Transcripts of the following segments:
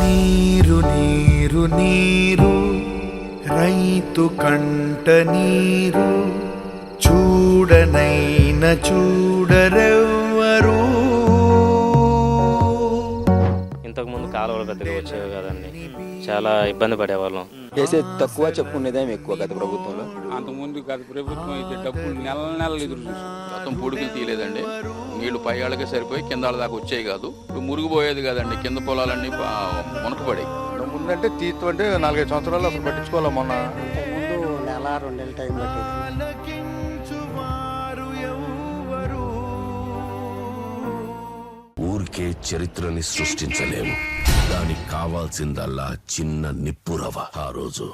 నీరు నీరు నీరు రైతు కంట నీరు చూడనైన చూడరెవ్వరు. ఇంతకుముందు కాలువలు పెద్దగా వచ్చేవి కదండి. చాలా ఇబ్బంది పడేవాళ్ళం. చేసేది తక్కువ చెప్పుకునేదేం ఎక్కువ గత ప్రభుత్వంలో? అంతకుముందు గత ప్రభుత్వం అయితే డబ్బులు నెల నెలలు ఎదురు చూసాం గతం పూడికలు తీయలేదండి. నీళ్ళు పై ఆళ్ళకే సరిపోయి కింద దాకా వచ్చేవి కాదు. ఇప్పుడు మురుగుపోయేది కదండి. కింద పొలాలన్నీ మునకపడి ముందంటే తీర్చు అంటే నాలుగైదు సంవత్సరాలు అసలు పట్టించుకోవాలి మొన్న? ముందు నెల రెండు నెలల టైం పట్టేది. ఊరికే చరిత్రని సృష్టించలేము. దానికి కావాల్సిందల్లా చిన్న నిప్పురవ ఆ రోజు.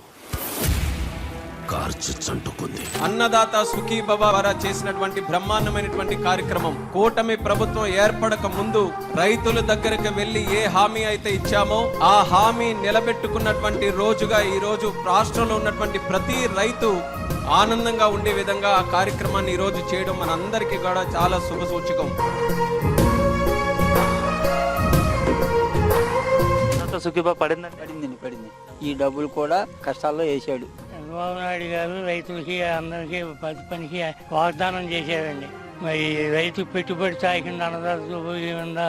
కార్చి చంటుకుంది. అన్నదాత సుఖీభవ ద్వారా చేసినటువంటి బ్రహ్మాండమైనటువంటి కార్యక్రమం. కూటమి ప్రభుత్వం ఏర్పడక ముందు రైతుల దగ్గరకు వెళ్ళి ఏ హామీ అయితే ఇచ్చామో ఆ హామీ నిలబెట్టుకున్నటువంటి రోజుగా ఈ రోజు రాష్ట్రంలో ఉన్నటువంటి ప్రతి రైతు ఆనందంగా ఉండే విధంగా ఆ కార్యక్రమాన్ని ఈ రోజు చేయడం మనందరికీ కూడా చాలా శుభ సూచకం. సుఖీబా పడిందండి? పడిందండి పడింది. ఈ డబ్బులు కూడా కష్టాల్లో వేసాడు. చంద్రబాబు నాయుడు గారు రైతులకి అందరికీ ప్రతి పనికి వాగ్దానం చేశారండి. మరి రైతు పెట్టుబడి సాయి కింద అన్నదాతలు కింద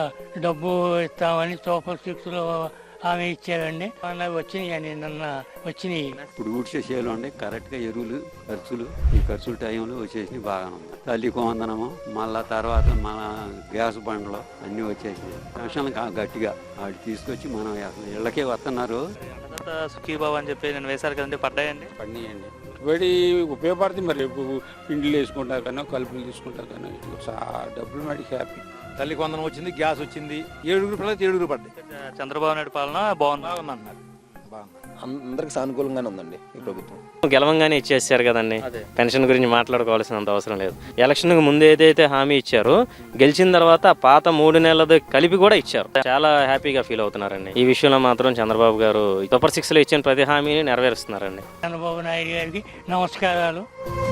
డబ్బు ఇస్తామని సూపర్ సిక్స్లో ఆమె ఇచ్చారండి. అలా వచ్చినాయి నిన్న వచ్చినాయి. ఇప్పుడు ఊడ్చే చేలో అండి కరెక్ట్గా ఎరువులు ఖర్చులు ఈ ఖర్చుల టైంలో వచ్చేసి బాగా ఉంది తల్లి వందనము మళ్ళా తర్వాత మన గ్యాస్ బండ్లు అన్ని వచ్చేసినాయి. పెన్షన్లు కా- గట్టిగా వాటి తీసుకొచ్చి మనం ఇళ్ళకే వస్తున్నారు. సుఖీబాబు అని చెప్పి నేను వేశారు కదండి. పడ్డాయండి? పండియండి పెట్టుబడి ఉపయోగపడుతుంది. మరి రేపు పిండిలు వేసుకుంటారు కానీ కలుపులు తీసుకుంటారు కానీ చాలా డబ్బులు మటుకు హ్యాపీ. తల్లికి వందనం వచ్చింది గ్యాస్ వచ్చింది ఏడుగురు పిల్లలకి ఏడుగురు పడ్డాయి. చంద్రబాబు నాయుడు పాలన బాగుంది బాగుందన్నారు. బాగుంది. అందరికి సానుకూలంగానే ఉందండి ఈ ప్రభుత్వం. గెలవంగానే ఇచ్చేసారు కదండి. పెన్షన్ గురించి మాట్లాడుకోవాల్సినంత అవసరం లేదు. ఎలక్షన్కు ముందు ఏదైతే హామీ ఇచ్చారో గెలిచిన తర్వాత ఆ పాత మూడు నెలలది కలిపి కూడా ఇచ్చారు. చాలా హ్యాపీగా ఫీల్ అవుతున్నారండి. ఈ విషయంలో మాత్రం చంద్రబాబు గారు సూపర్ సిక్స్లో ఇచ్చిన ప్రతి హామీని నెరవేరుస్తున్నారండి. చంద్రబాబు నాయుడు గారికి నమస్కారాలు.